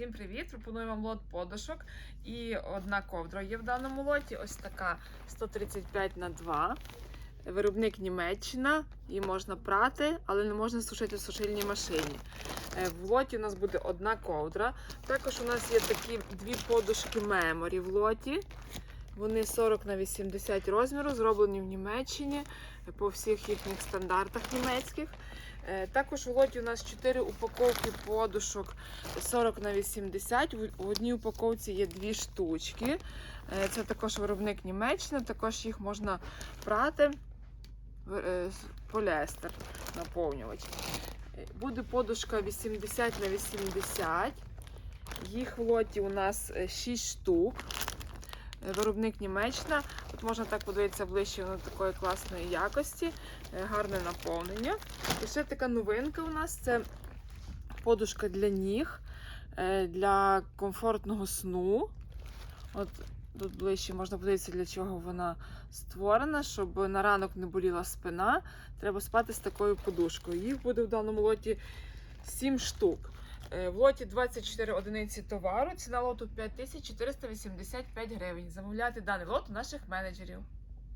Всім привіт! Пропоную вам лот подушок. І одна ковдра є в даному лоті. Ось така 135 на 2. Виробник Німеччина. Її можна прати, але не можна сушити в сушильній машині. Е, В лоті у нас буде одна ковдра. Також у нас є такі дві подушки меморі в лоті. Вони 40 на 80 розміру, зроблені в Німеччині по всіх їхніх стандартах німецьких. Е, Також в лоті у нас 4 упаковки подушок 40 на 80. В одній упаковці є дві штучки. Е, Це також виробник Німеччини, також їх можна прати. В- е, Поліестер наповнювач. Буде подушка 80 на 80. Їх в лоті у нас 6 штук. Виробник Німеччина. Тут можна так подивитися ближче, воно такої класної якості, е, гарне наповнення. І ще така новинка у нас це подушка для ніг, е, для комфортного сну. От тут ближче можна подивитися, для чого вона створена, щоб на ранок не боліла спина. Треба спати з такою подушкою. Їх буде в даному лоті 7 штук. Е, В лоті 24 одиниці товару. Ціна лоту 5485 гривень. Замовляти даний лот у наших менеджерів.